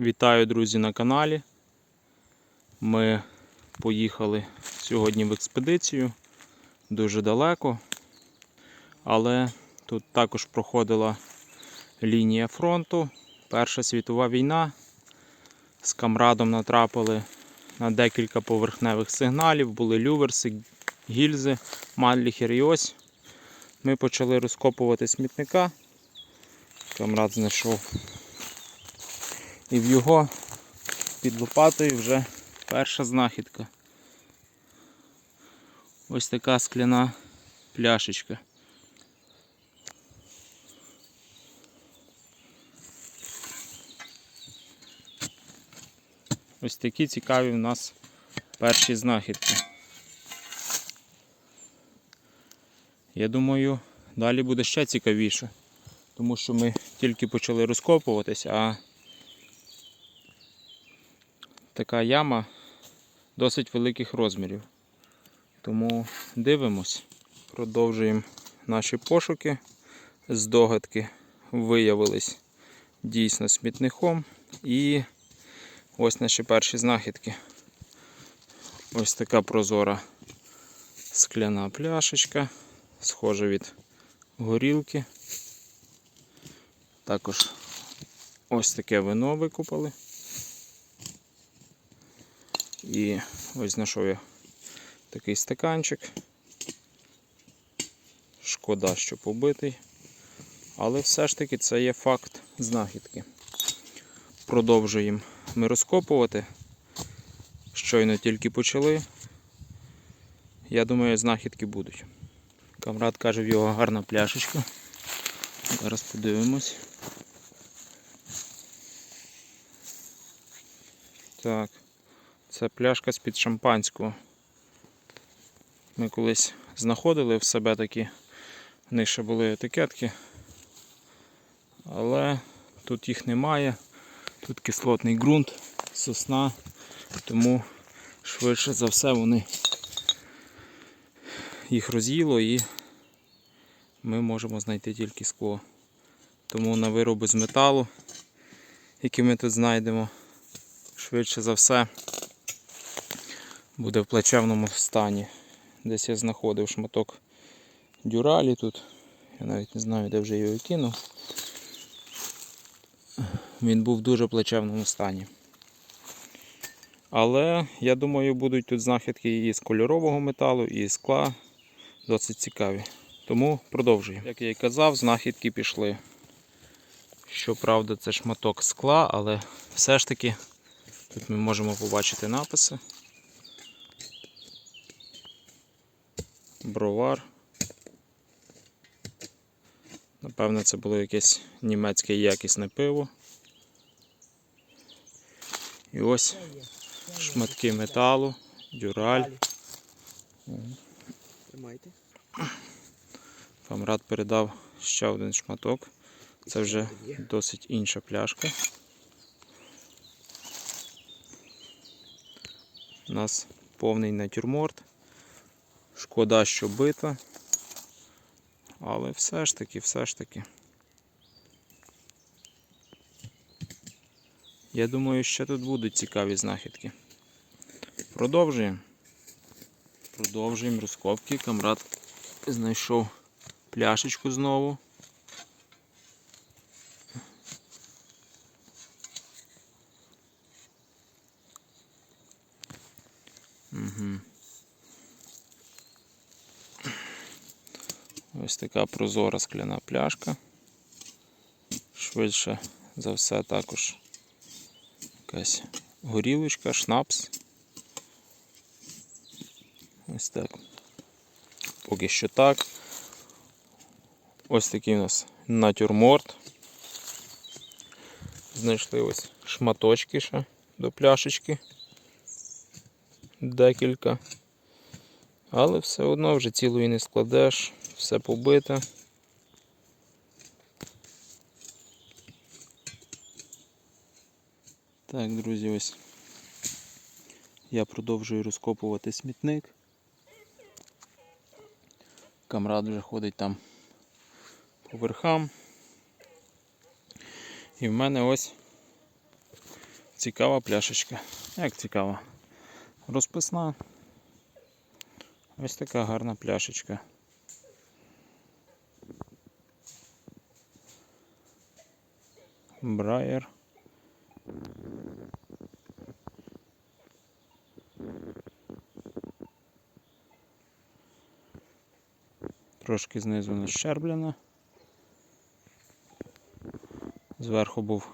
Вітаю, друзі, на каналі. Ми поїхали сьогодні в експедицію дуже далеко, але тут також проходила лінія фронту, Перша світова війна. З камрадом натрапили на декілька поверхневих сигналів, були люверси, гільзи, Мальліхер і ось. Ми почали розкопувати смітника. Камрад знайшов і в його під лопатою вже перша знахідка. Ось така скляна пляшечка. Ось такі цікаві в нас перші знахідки. Я думаю, далі буде ще цікавіше, тому що ми тільки почали розкопуватись, а така яма досить великих розмірів. Тому дивимось, продовжуємо наші пошуки. Здогадки виявились дійсно смітником. І ось наші перші знахідки. Ось така прозора скляна пляшечка, схожа від горілки. Також ось таке вино викупали. І ось знайшов я такий стаканчик. Шкода, що побитий. Але все ж таки це є факт знахідки. Продовжуємо ми розкопувати. Щойно тільки почали. Я думаю, знахідки будуть. Камрад каже, в його гарна пляшечка. Зараз подивимось. Так. Це пляшка з-під шампанського. Ми колись знаходили в себе такі, в них ще були етикетки, але тут їх немає. Тут кислотний ґрунт, сосна, тому швидше за все вони їх роз'їло і ми можемо знайти тільки скло. Тому на вироби з металу, які ми тут знайдемо, швидше за все буде в плачевному стані. Десь я знаходив шматок дюралі тут. Я навіть не знаю, де вже його кинув. Він був в дуже плачевному стані. Але я думаю, будуть тут знахідки і з кольорового металу, і з скла досить цікаві. Тому продовжуємо. Як я і казав, знахідки пішли. Щоправда, це шматок скла, але все ж таки тут ми можемо побачити написи. Бровар. Напевно, це було якесь німецьке якісне пиво. І ось шматки металу, дюраль. Тримайте. Камрад передав ще один шматок. Це вже досить інша пляшка. У нас повний натюрморт. Шкода, що бита. Але все ж таки, все ж таки. Я думаю, ще тут будуть цікаві знахідки. Продовжуємо. Продовжуємо розкопки. Камрад знайшов пляшечку знову. Така прозора скляна пляшка. Швидше за все також якась горілочка, шнапс. Ось так. Поки що так. Ось такий у нас натюрморт. Знайшли ось шматочки ще до пляшечки. Декілька. Але все одно вже цілої не складеш, все побите. Так, друзі, ось я продовжую розкопувати смітник. Камрад вже ходить там по верхам. І в мене ось Цікава пляшечка. Як цікава? Розписна. Ось така гарна пляшечка. Брайер. Трошки знизу нащерблена. Зверху був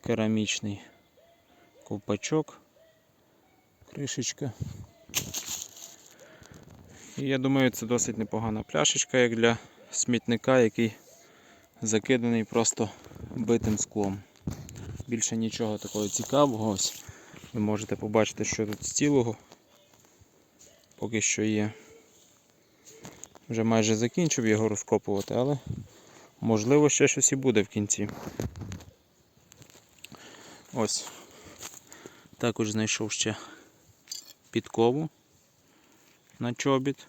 керамічний ковпачок, кришечка. І я думаю, це досить непогана пляшечка, як для смітника, який закиданий просто битим склом. Більше нічого такого цікавого. Ось ви можете побачити, що тут з цілого поки що є. Вже майже закінчив його розкопувати, але можливо ще щось і буде в кінці. Ось. Також знайшов ще підкову на чобіт.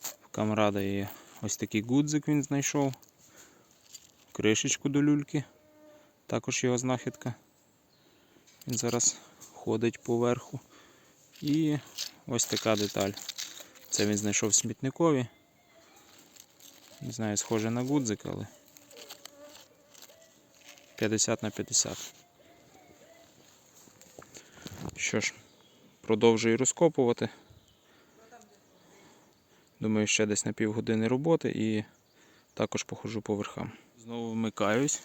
В камрада є ось такий гудзик він знайшов. Кришечку до люльки. Також його знахідка. Він зараз ходить поверху. І ось така деталь. Це він знайшов в смітникові. Не знаю, схоже на гудзик, але 50 на 50. Що ж, продовжую розкопувати. Думаю, ще десь на півгодини роботи і також походжу по верхам. Знову вмикаюсь.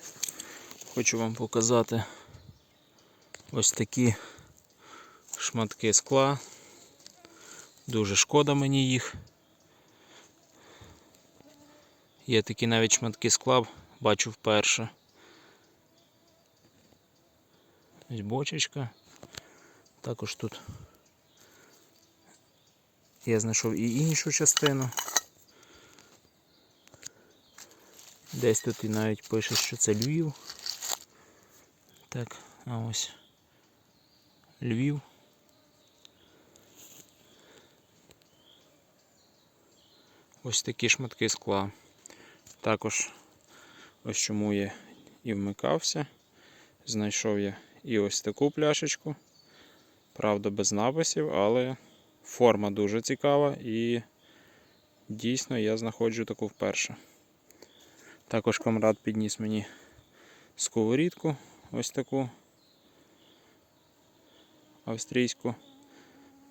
Хочу вам показати ось такі шматки скла. Дуже шкода мені їх. Є такі навіть шматки скла, бачу вперше. Ось бочечка. Також тут я знайшов і іншу частину. Десь тут і навіть пише, що це Львів. Так, а ось Львів. Ось такі шматки скла. Також ось чому я і вмикався. Знайшов я і ось таку пляшечку. Правда, без написів, але форма дуже цікава і дійсно я знаходжу таку вперше. Також комрад підніс мені сковорідку, ось таку австрійську.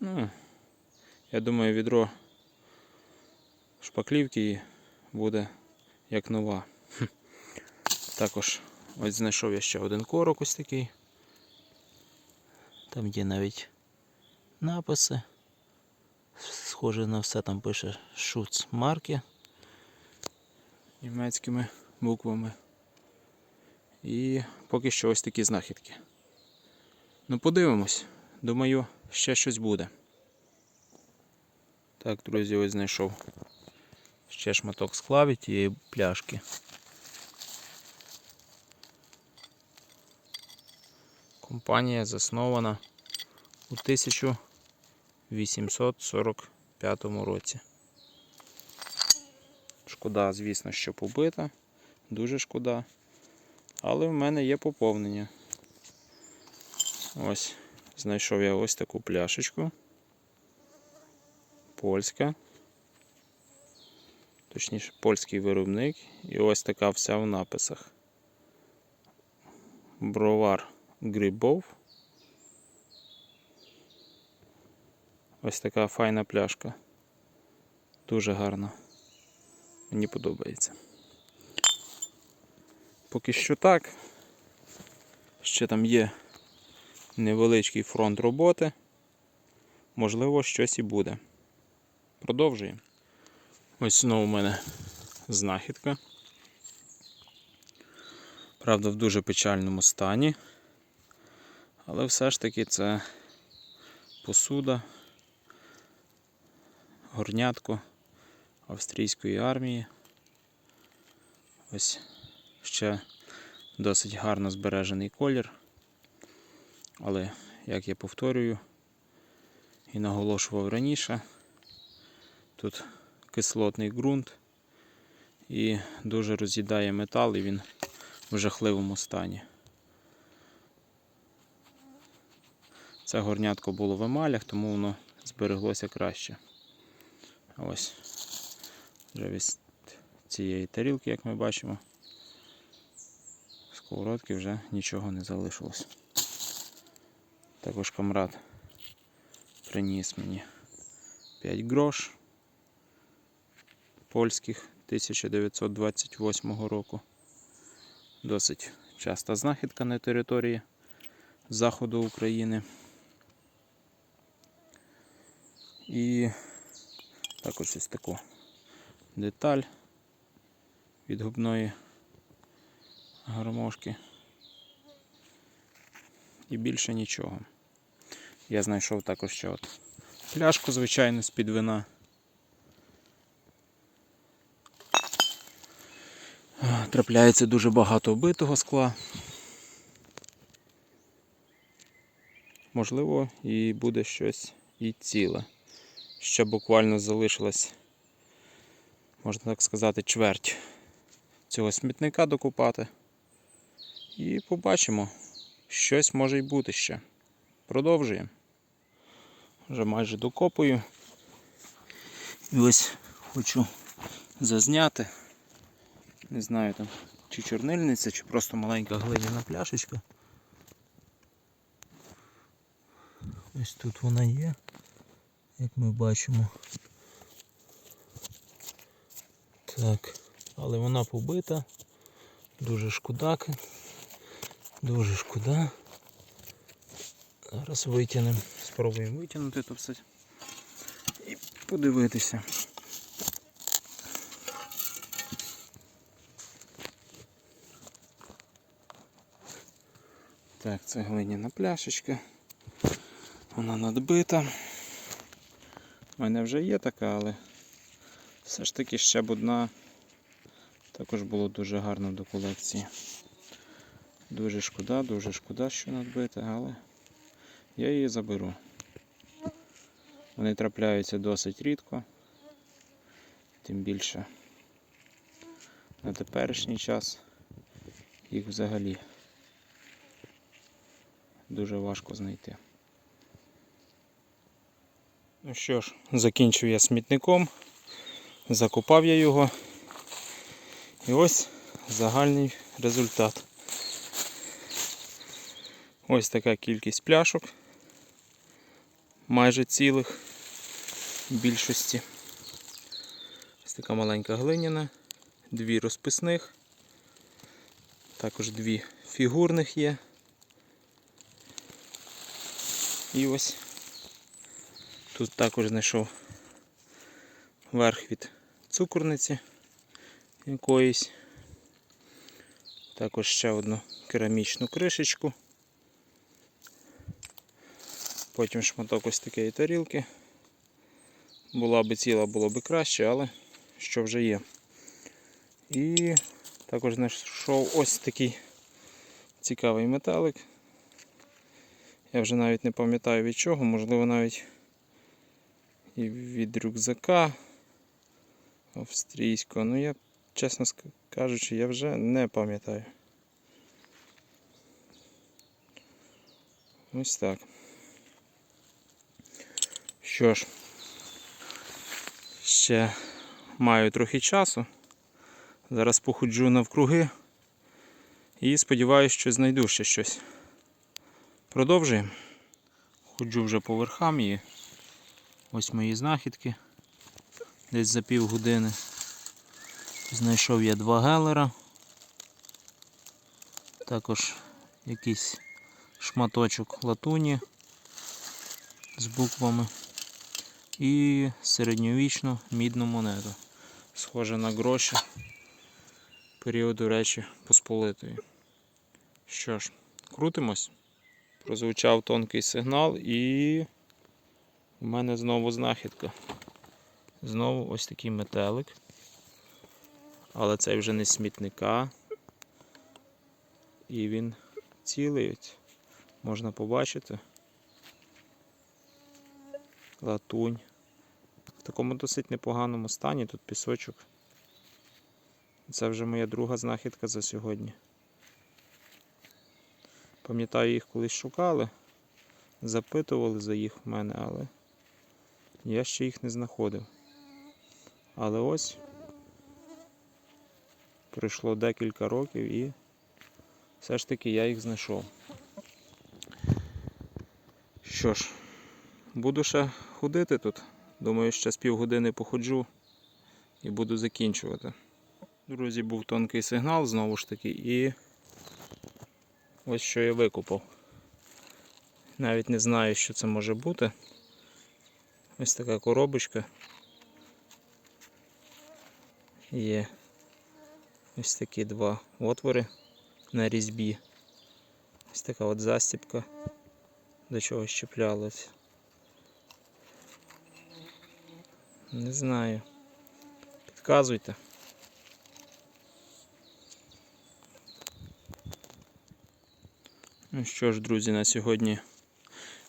Ну, я думаю, відро шпаклівки буде як нова. Також ось знайшов я ще один корок ось такий. Там є навіть написи. Схоже на все там пише Шуц марки німецькими буквами. І поки що ось такі знахідки. Ну, подивимось. Думаю, ще щось буде. Так, друзі, ось знайшов ще шматок скла від тієї пляшки. Компанія заснована у 1845 році. Шкода, звісно, що побита, дуже шкода. Але в мене є поповнення. Ось, знайшов я ось таку пляшечку. Польська. Точніше, польський виробник. І ось така вся в написах. Бровар грибов. Ось така файна пляшка. Дуже гарна. Мені подобається. Поки що так. Ще там є невеличкий фронт роботи. Можливо, щось і буде. Продовжуємо. Ось знову у мене знахідка. Правда, в дуже печальному стані. Але все ж таки це посуда, горнятко австрійської армії. Ось ще досить гарно збережений колір. Але, як я повторюю і наголошував раніше, тут кислотний ґрунт і дуже роз'їдає метал, і він в жахливому стані. Це горнятко було в емалях, тому воно збереглося краще. Ось вже від цієї тарілки, як ми бачимо, сковородки вже нічого не залишилось. Також камрад приніс мені 5 грош польських 1928 року. Досить часта знахідка на території заходу України. І також ось таку деталь від губної гармошки. І більше нічого. Я знайшов також ще от пляшку, звичайно, з-під вина. Трапляється дуже багато вбитого скла. Можливо, і буде щось і ціле. Ще буквально залишилось, можна так сказати, чверть цього смітника докупати. І побачимо, щось може й бути ще. Продовжуємо. Вже майже докопую. І ось хочу зазняти. Не знаю там, чи чорнильниця, чи просто маленька глиняна пляшечка. Ось тут вона є, як ми бачимо. Так, але вона побита. Дуже шкода. Дуже шкода. Зараз витягнемо, спробуємо витягнути то все і подивитися. Так, це глиняна пляшечка. Вона надбита. У мене вже є така, але все ж таки ще б одна також було дуже гарно до колекції. Дуже шкода, дуже шкода, що надбита, але я її заберу. Вони трапляються досить рідко, тим більше на теперішній час їх взагалі дуже важко знайти. Ну що ж, закінчив я смітником, закопав я його. І ось загальний результат. Ось така кількість пляшок, майже цілих більшості. Ось така маленька глиняна, дві розписних, також дві фігурних є. І ось тут також знайшов верх від цукорниці якоїсь. Також ще одну керамічну кришечку. Потім шматок ось такої тарілки. Була би ціла, було б краще, але що вже є. І також знайшов ось такий цікавий металик. Я вже навіть не пам'ятаю від чого, можливо навіть і від рюкзака австрійського. Ну я, чесно кажучи, я вже не пам'ятаю. Ось так. Що ж, ще маю трохи часу. Зараз походжу навкруги і сподіваюся, що знайду ще щось. Продовжуємо. Ходжу вже по верхам і ось мої знахідки. Десь за пів години. Знайшов я два гелера. Також якийсь шматочок латуні з буквами. І середньовічну мідну монету. Схоже на гроші періоду Речі Посполитої. Що ж, крутимось. Прозвучав тонкий сигнал і у мене знову знахідка. Знову ось такий метелик. Але цей вже не смітника. І він цілий. Можна побачити. Латунь. В такому досить непоганому стані тут пісочок. Це вже моя друга знахідка за сьогодні. Пам'ятаю, їх колись шукали, запитували за їх в мене, але я ще їх не знаходив. Але ось пройшло декілька років і все ж таки я їх знайшов. Що ж, буду ще ходити тут. Думаю, ще з півгодини походжу і буду закінчувати. Друзі, був тонкий сигнал знову ж таки, і ось що я викупав. Навіть не знаю, що це може бути. Ось така коробочка. Є ось такі два отвори на різьбі. Ось така от застіпка, до чого щеплялось. Не знаю. Підказуйте. Ну що ж, друзі, на сьогодні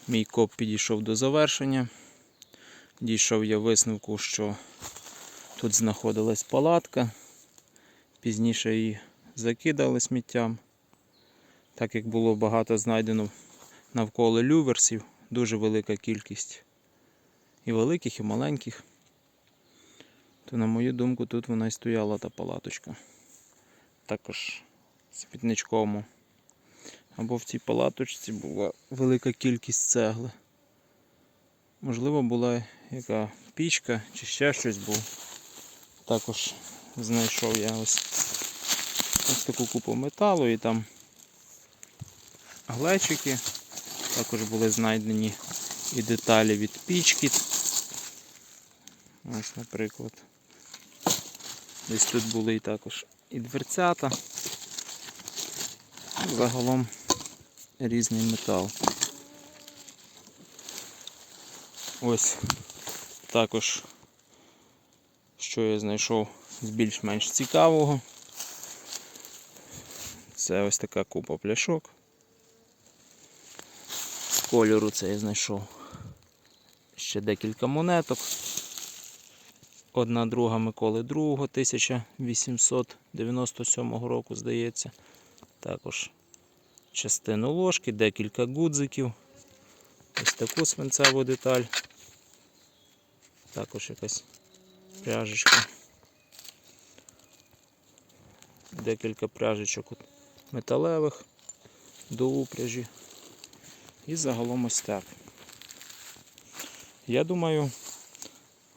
мій коп підійшов до завершення. Дійшов я висновку, що тут знаходилась палатка. Пізніше її закидали сміттям. Так як було багато знайдено навколо люверсів, дуже велика кількість і великих, і маленьких, то, на мою думку, тут вона і стояла та палаточка. Також смітничкому. Або в цій палаточці була велика кількість цегли. Можливо, була яка пічка чи ще щось було. Також знайшов я ось, ось таку купу металу і там глечики. Також були знайдені і деталі від пічки. Ось, наприклад. Десь тут були і також і дверцята. Загалом різний метал. Ось також, що я знайшов з більш-менш цікавого. Це ось така купа пляшок. З кольору це я знайшов ще декілька монеток. Одна друга Миколи II 1897 року, здається. Також частину ложки, декілька гудзиків. Ось таку свинцеву деталь. Також якась пряжечка. Декілька пряжечок металевих до упряжі. І загалом ось так. Я думаю,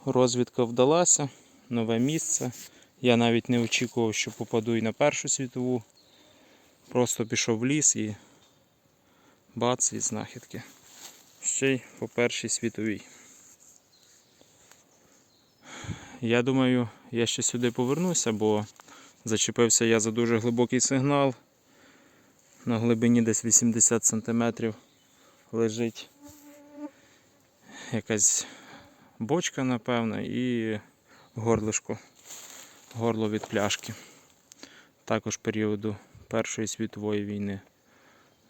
розвідка вдалася, нове місце. Я навіть не очікував, що попаду і на Першу світову. Просто пішов в ліс і бац і знахідки. Ще й по першій світовій. Я думаю, я ще сюди повернуся, бо зачепився я за дуже глибокий сигнал. На глибині десь 80 см лежить якась бочка, напевно, і горлишко, горло від пляшки. Також періоду Першої світової війни.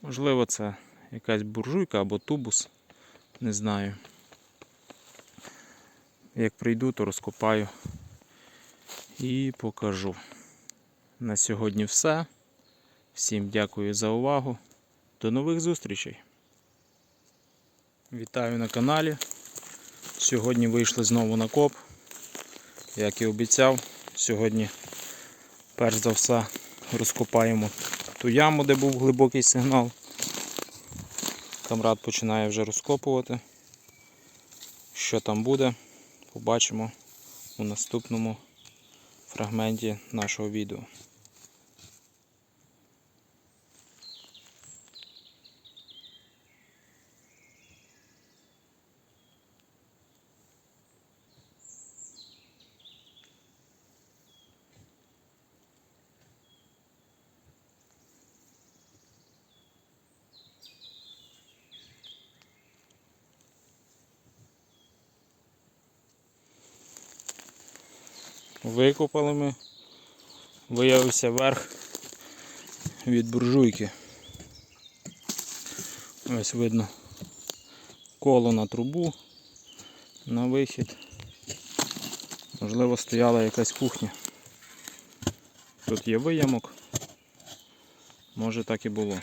Можливо, це якась буржуйка або тубус, не знаю. Як прийду, то розкопаю і покажу. На сьогодні все. Всім дякую за увагу. До нових зустрічей. Вітаю на каналі. Сьогодні вийшли знову на коп. Як і обіцяв, сьогодні перш за все розкопаємо ту яму, де був глибокий сигнал. Камрад починає вже розкопувати. Що там буде, побачимо у наступному фрагменті нашого відео. Викопали ми, виявився верх від буржуйки. Ось видно коло на трубу, на вихід. Можливо, стояла якась кухня. Тут є виямок. Може так і було.